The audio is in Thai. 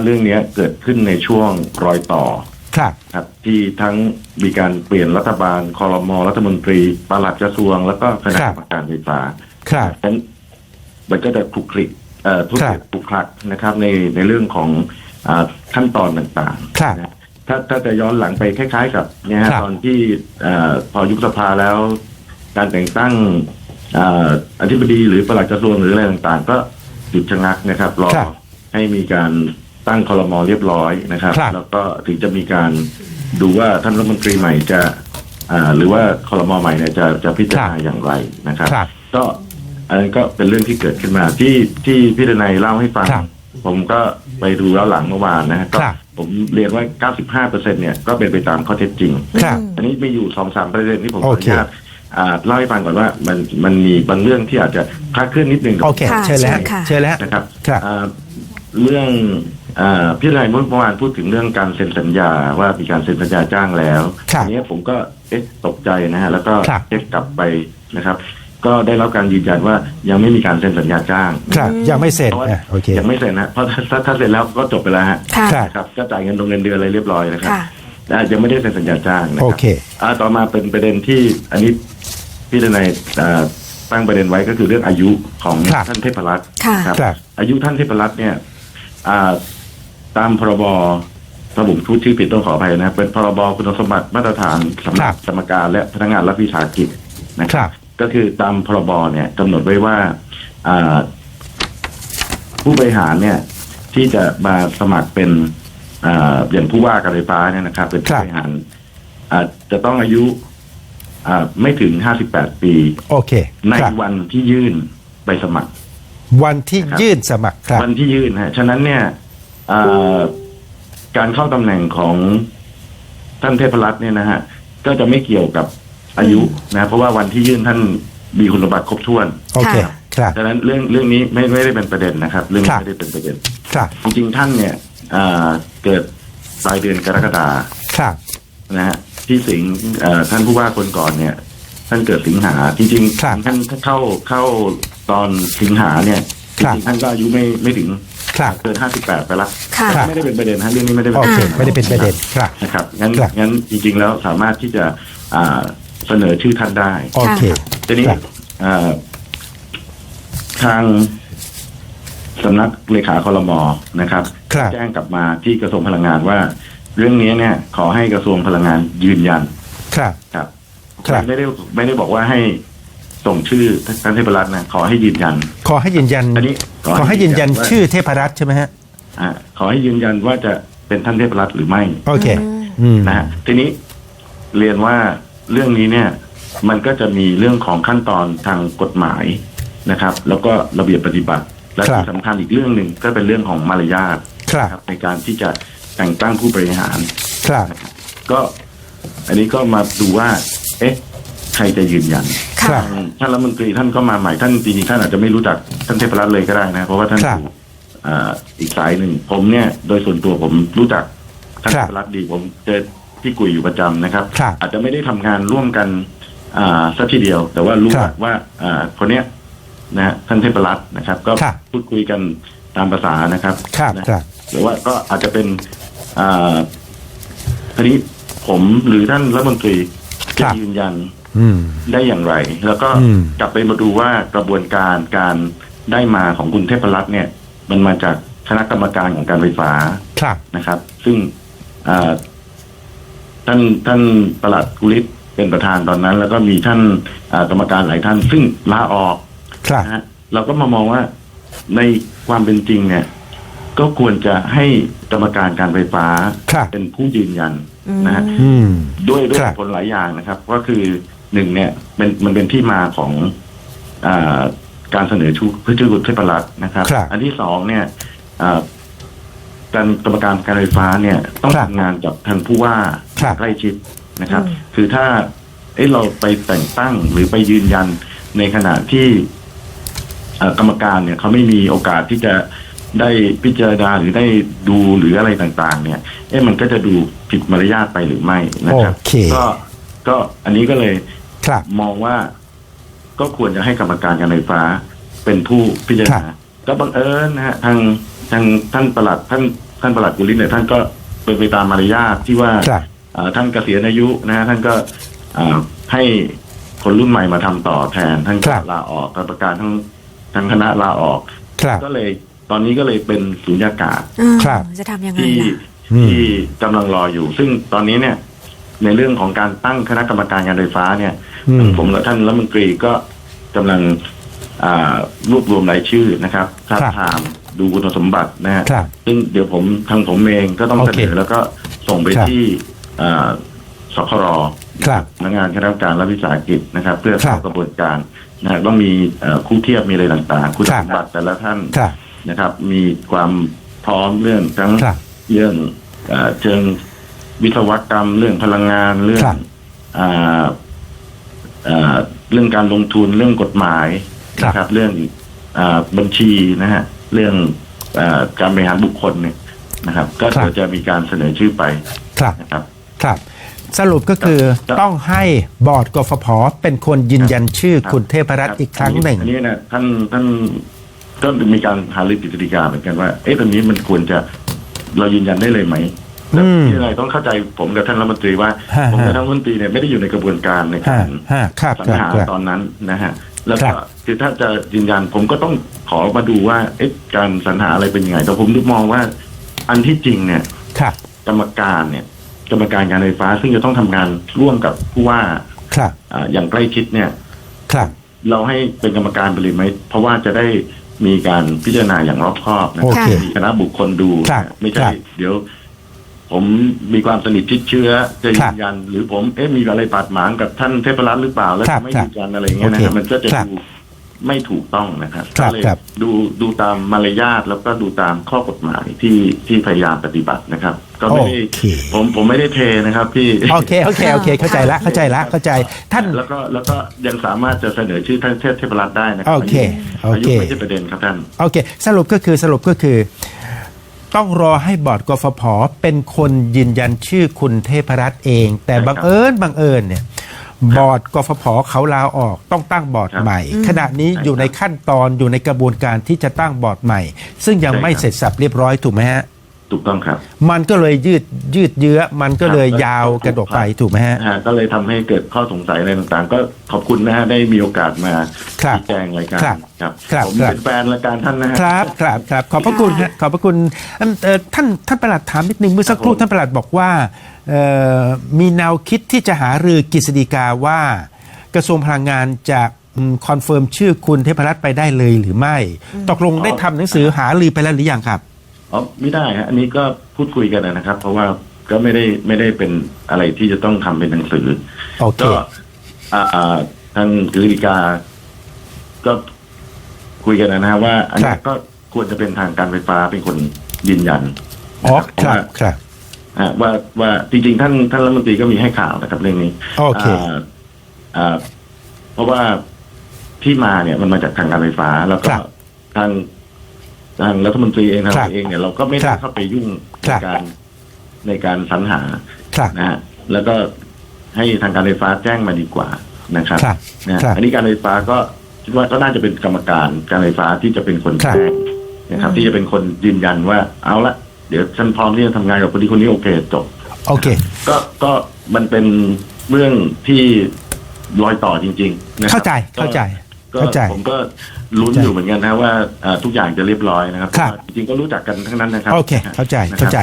เรื่องเนี้ยเกิดขึ้นในช่วงรอยต่อครับครับ ที่ทั้งมีการเปลี่ยนรัฐบาลคอรมอรัฐมนตรีปลัดกระทรวง แล้วก็คณะกรรมการไฟฟ้าครับฉะนั้นมันก็จะคลุกคลิกเอ่อทุกครับคลุกคลักนะครับ ในในเรื่องของอาขั้นตอนต่างๆครับนะถ้าถ้าจะย้อนหลังไปคล้าย ๆ กับเนี่ยฮะครับตอนที่เอ่อพอยุบสภาแล้ว การแต่งตั้งอ่าอธิบดีหรือปลัดกระทรวงหรืออะไรต่างๆ ก็หยุดชะงักนะครับรอครับให้มีการ ตั้งคอรมอเรียบร้อยนะครับ ครับ แล้วก็ถึงจะมีการดูว่าท่านรัฐมนตรีใหม่จะอ่าหรือว่าคอรมอใหม่เนี่ยจะจะพิจารณาอย่างไรนะครับ ครับ ก็อันนั้นก็เป็นเรื่องที่เกิดขึ้นมาที่ที่พี่ดนัยเล่าให้ฟัง ครับผมก็ไปดูแล้วหลังเมื่อวานนะฮะก็ครับผมเรียนว่า 95เปอร์เซ็นเนี่ยก็เป็นไปตามข้อเท็จจริง ครับอันนี้มีอยู่สองสามประเด็นที่ผมขอโออเคนุญาตอ่าเล่าให้ฟังก่อนว่ามันมันมีบางเรื่องที่อาจจะคลาดเคลื่อนนิดนึงโอเค ค่ะเชิญแล้วเชิญค่ะ เชิญแล้ว นะครับครับ อ่าเรื่องอ่า พี่ดนัยเมื่อวานพูดถึงเรื่องการเซ็นสัญญาว่ามีการเซ็นสัญญาจ้างแล้วครับอันนี้ผมก็เอ๊ะตกใจนะฮะแล้วก็ครับเช็คกลับไปนะครับ ก็ได้รับการยืนยันว่ายังไม่มีการเซ็นสัญญาจ้าง ครับ ยังไม่เสร็จเพราะว่าอะโอเคยังไม่เซ็นนะเพราะถ้าถ้าถ้าเซ็นแล้วก็จบไปแล้วฮะค่ะครับนะครับก็จ่ายเงินลงเงินเดือนอะไรเรียบร้อยนะครับค่ะแต่ยังไม่ได้เซ็นสัญญาจ้างนะคโอรับเคอ่าต่อมาเป็นประเด็นที่อันนี้พี่ดนัยอ่าตั้งประเด็นไว้ก็คือเรื่องอายุของครับท่านเทพรัตน์ค่ะนะครับครับ อายุท่านเทพรัตน์เนี่ยอ่า ตามพรบถ้าผมพูดชื่อผิดต้องขออภัยนะเป็นพรบคุณสมบัติมาตรฐานสำหครัรับบกรรมการและพนักงานรัฐวิสาหกิจนะคครัรับบก็คือตามพรบเนี่ยกำหนดไว้ว่าอ่าผู้บริหารเนี่ย ที่จะมาสมัครเป็นอ่าอย่างผู้ว่าการไฟฟ้าเนี่ยนะครับ เป็นคผู้รับบริหารอ่าจะต้องอายุอ่าไม่ถึงห้าสิบแปดปีโอเค ในครับวันที่ยื่นไปสมัคร วันที่ครับยื่นสมัครครับ วันที่ยื่นฮะฉะนั้นเนี่ยอ่า การเข้าตำแหน่งของท่านเทพรัตน์เนี่ยนะฮะ ก็จะไม่เกี่ยวกับอายุนะ เพราะว่าวันที่ยื่นท่านมีคุณสมบัติครบถ้วนโอเคค่ะครับฉะนั้นเรื่องเรื่องนี้ไม่ไม่ได้เป็นประเด็นนะครับ เรื่องครันี้บไม่ได้เป็นประเด็นครับจริงๆท่านเนี่ยอ่าเกิดปลายเดือนกรกฎาครับนะฮะที่สิงห์เอ่อท่านผู้ว่าคนก่อนเนี่ย ท่านเกิดสิงหาจริงครับๆท่านเข้าเข้าตอนสิงหาเนี่ยจครับริงๆท่านก็อายุไม่ไม่ถึง ครับเกินห้าสิบแปดไปละค่ะ ครับ ไม่ได้เป็นประเด็นฮะเรื่องนี้ไม่ได้เป็นโอเคประด็นไม่ได้เป็นประเด็นครับ นะครับงั้นครับ งั้นจริงๆแล้วสามารถที่จะอ่าเสนอชื่อท่านได้ โอเค ทีนี้ครับ อ่าทางสำนักเลขาคอรมอนะครับ ครับ แจ้งกลับมาที่กระทรวงพลังงานว่า เรื่องนี้เนี่ย ขอให้กระทรวงพลังงานยืนยันครับ ครับครับ ไม่ได้ไม่ได้บอกว่าให้ ส่งชื่อท่านเทพรัตน์นะขอให้ยืนยัน ขอให้ยืนยันอันนี้ขอให้ยืนยันว่าชื่อเทพรัตน์ใช่ไหมฮะอ่าขอให้ยืนยันว่าจะเป็นท่านเทพรัตน์หรือไม่โอเค อืมอืมนะฮะทีนี้เรียนว่าเรื่องนี้เนี่ย มันก็จะมีเรื่องของขั้นตอนทางกฎหมายนะครับ แล้วก็ระเบียบปฏิบัติ และครับที่สำคัญอีกเรื่องหนึ่งก็เป็นเรื่องของมารยาทครับนะครับในการที่จะแต่งตั้งผู้บริหาร ครับ ก็อันนี้ก็มาดูว่า เอ๊ะ ใครจะยืนยันครัค่ะบท่านรัฐมนตรีท่านก็มาใหม่ท่านจริงๆท่านอาจจะไม่รู้จักท่านเทพรัตน์เลยก็ได้นะ เพราะว่าท่านครับอยู่อ่าอีกสายหนึ่งผมเนี่ย โดยส่วนตัวผมรู้จักท่านครัเทบพรัตน์ดีผมเจอพี่กุยอยู่ประจำนะครับ ครับอาจจะไม่ได้ทำงานร่วมกันอ่าสักทีเดียว แต่ว่ารู้ครับว่าอ่าคนเนี้ยนะฮะท่านเทพรัตน์นะครับ ก็ครับ พูดคุยกันตามภาษานะครับครับนะ ครับ หรือว่าก็อาจจะเป็นอ่าทีนี้ผมหรือท่านรัฐมนตรีคจะรับยืนยันอืม ได้อย่างไร แล้วก็อืมกลับไปมาดูว่ากระบวนการการได้มาของคุณเทพรัตน์เนี่ย มันมาจากคณะกรรมการของการไฟฟ้าครับนะครับ ซึ่งอ่าท่านท่านประหลัดกุลิศเป็นประธานตอนนั้น แล้วก็มีท่านอ่ากรรมการหลายท่าน ซึ่งลาออกครับนะฮะเราก็มามองว่าในความเป็นจริงเนี่ย ก็ควรจะให้กรรมการการไฟฟ้าครับเป็นผู้ยืนยันอืมนะฮะอืมด้วยด้วยครับผลหลายอย่างนะครับ ก็คือ หนึ่งเนี่ยเป็นมันเป็นที่มาของอาการเสนอชูเพื่อชื่อคุณเทพรัตน์นะครับครับอันที่สองเนี่ยอ่าการกรรมการการไฟฟ้าเนี่ย ต้องครับทำงานกับท่านผู้ว่าครับใกล้ชิดนะครับอืมคือถ้าเอ้เราไปแต่งตั้งหรือไปยืนยันในขณะที่เอ่อกรรมการเนี่ยเขาไม่มีโอกาสที่จะได้พิจารณาหรือได้ดูหรืออะไรต่างๆ เนี่ย เอ๊ะมันก็จะดูผิดมารยาทไปหรือไม่นะครับโอเคก็ก็อันนี้ก็เลย ครับมองว่าก็ควรจะให้กรรมการการไฟฟ้าเป็นผู้พิจารณาก็บังเอิญนะฮะทางทางท่านประหลัดท่านท่านประหลัดกุลิศเนี่ยท่านก็เป็นไปตามมารยาทที่ว่าครับเอ่อท่านเกษียณอายุนะฮะท่านก็เอ่อให้คนรุ่นใหม่มาทำต่อแทนท่านคก็รับลาออกกรรมการทั้งทั้งคณะลาออกครับก็เลยตอนนี้ก็เลยเป็นสุญญากาศอ่าครับจะทำยังไงที่ล่ะอืมที่กำลังรออยู่ ซึ่งตอนนี้เนี่ย ในเรื่องของการตั้งคณะกรรมการการไฟฟ้าเนี่ยอืม ผมกับท่านรัฐมนตรีก็กำลังอ่ารวบรวมรายชื่อนะครับท้าบทามดูคุณสมบัตินะฮะครับซึ่งเดี๋ยวผมทางผมเองก็ต้องโอเสเคนอแล้วก็ส่งไปครับที่อ่าสครครับพนักงานคณะกรรมการรัฐวิสาหกิจนะครับ เพื่อครัเข้าบกระบวนการนะฮะต้องมีเอ่อคู่เทียบมีอะไรต่างๆ คุณครัสบมบัติแต่ละท่านครับนะครับ มีความพร้อมเรื่องทั้งครับเรื่องเอ่อเชิงวิศวกรรมเรื่องพลังงานเรื่องครับอ่า เอ่อเรื่องการลงทุนเรื่องกฎหมายครับนะครับ เรื่องอาบัญชีนะฮะเรื่องอาการบริหารบุคคลเนี่ยนะครับ ก็เดี๋ยวจะมีการเสนอชื่อไปครับนะครับครับ สรุปก็คือครับต้องให้บอร์ดกฟผเป็นคนยืนยันชื่อครับคุณเทพรัตน์อีกครั้งหนึ่งอันนี้นะท่านท่านก็มีการหารือกิจฎีกาเหมือนกันว่า เอ๊ะตอนนี้มันควรจะเรายืนยันได้เลยไหมแต่อืมที่อะไรต้องเข้าใจผมกับท่านรัฐมนตรีว่าฮะ ผมกับฮะท่านรัฐมนตรีเนี่ยไม่ได้อยู่ในกระบวนการในฮะการฮะครับสรรครับหาครับตอนนั้นนะฮะแล้วครัก็บคือถ้าจะยืนยันผมก็ต้องขอมาดูว่าเอ๊ะการสรรหาอะไรเป็นยังไงแต่ผมมองว่า อันที่จริงเนี่ยครับกรรมการเนี่ย กรรมการการไฟฟ้า ซึ่งจะต้องทำงานร่วมกับผู้ว่าครับอ่าอย่างใกล้ชิดเนี่ย ครับ เราให้เป็นกรรมการไปเลยไหมเพราะว่าจะได้มีการพิจารณาอย่างรอบคอบนะโอเคมีคณะบุคคลดูครับไม่คใช่รับเดี๋ยว ผมมีความสนิทชิดเชื้อจะคยืรับนยัน หรือผมเอ๊ะมีอะไรบาดหมางกับท่านเทพรัตน์หรือเปล่าแล้วครับจะไม่ครับยืนยันอะไรอย่างเงี้ยนะโอครับเคมันก็จะครับดูไม่ถูกต้องนะครับครับก็เลยครับดูดูตามมารยาทแล้วก็ดูตามข้อกฎหมายที่ที่พยายามปฏิบัตินะครับ ก็ไม่ได้โอเคผมผมไม่ได้เทนะครับพี่โอเคโอเคโอเค เข้าใจละเข้าใจละเข้าใจท่านแล้วก็แล้วก็ยังสามารถจะเสนอชื่อท่านเทพเทพรัตน์ได้นะครัโอเคโออายุเคไม่ใช่ประเด็นครับท่านโอเค สรุปก็คือสรุปก็คือ ต้องรอให้บอร์ดกฟผเป็นคนยืนยันชื่อคุณเทพรัตน์เอง แต่ใช่ครับบังเอิญบังเอิญเนี่ยบอร์ดกฟผเขาลาออกต้องตั้งบอร์ดครับใหม่ ขณะนี้ใช่อยู่ในขั้นตอนอยู่ในกระบวนการที่จะตั้งบอร์ดใหม่ ซึ่งยังใช่ไม่ครับเสร็จสับเรียบร้อยถูกไหมฮะ ถูกต้องครับ มันก็เลยยืดยืดเยื้อ มันก็เลยครับยาวกระดกไปถูกไหมฮะฮะก็เลยทำให้เกิดข้อสงสัยอะไรต่างๆ ก็ขอบคุณนะฮะได้มีโอกาสมาครับชี้แจงรายการครับครับครับผมครับเป็นแฟนรายการท่านนะฮะครับ ครับครับขอบพระคุณฮะขอบพระคุณอันเอ่อท่านท่านประหลัดถามนิดนึงเมื่อสักครู่ครับผมท่านประหลัดบอกว่าเอ่อมีแนวคิดที่จะหารือกฤษฎีกาว่ากระทรวงพลังงานจะคอนเฟิร์มชื่อคุณเทพรัตน์ไปได้เลยหรือไม่ ตกลงได้ทำหนังสือหารือไปแล้วหรือยังครับ อ๋อไม่ได้ฮะอันนี้ก็พูดคุยกันนะครับ เพราะว่าก็ไม่ได้ไม่ได้เป็นอะไรที่จะต้องทำเป็นหนังสือโอเคก็อ่าอ่าท่านกฤษฎีกา ก็คุยกันนะฮะว่า อันครันี้บก็ควรจะเป็นทางการไฟฟ้าเป็นคนยืนยันอ๋อนะครับว่าครับฮะว่าว่าจริง ๆ ท่านท่านรัฐมนตรีก็มีให้ข่าวนะครับเรื่องนี้โอเคาอ่าเพราะว่าที่มาเนี่ยมันมาจากทางการไฟฟ้าแล้วก็ครับทาง ทางรัฐมนตรีเองทางครับเราเองเนี่ยเราก็ไม่คได้รับเข้าไปยุ่งคในรับการในการสรรหาครับนะฮะแล้วก็ให้ทางการไฟฟ้าแจ้งมาดีกว่านะครับครับนะฮะครับอันนี้การไฟฟ้าก็คิดว่าก็น่าจะเป็นกรรมการการไฟฟ้าที่จะเป็นคนครับแจ้งนะครับ ที่จะเป็นคนยืนยันว่าเอาละเดี๋ยวฉันพร้อมที่จะทำงานกับคนที่คนนี้โอเคจบโอเค ก็ก็มันเป็นเรื่องที่รอยต่อจริง ๆ นะครับเข้าใจเข้าใจก็เข้าใจผมก็ ลุ้นอยู่เหมือนกันนะว่าอ่าทุกอย่างจะเรียบร้อยนะครับ ครับเพาะว่าจริงๆก็รู้จักกันทั้งนั้นนะครับโอเค เข้าใจนะครับเข้าใจ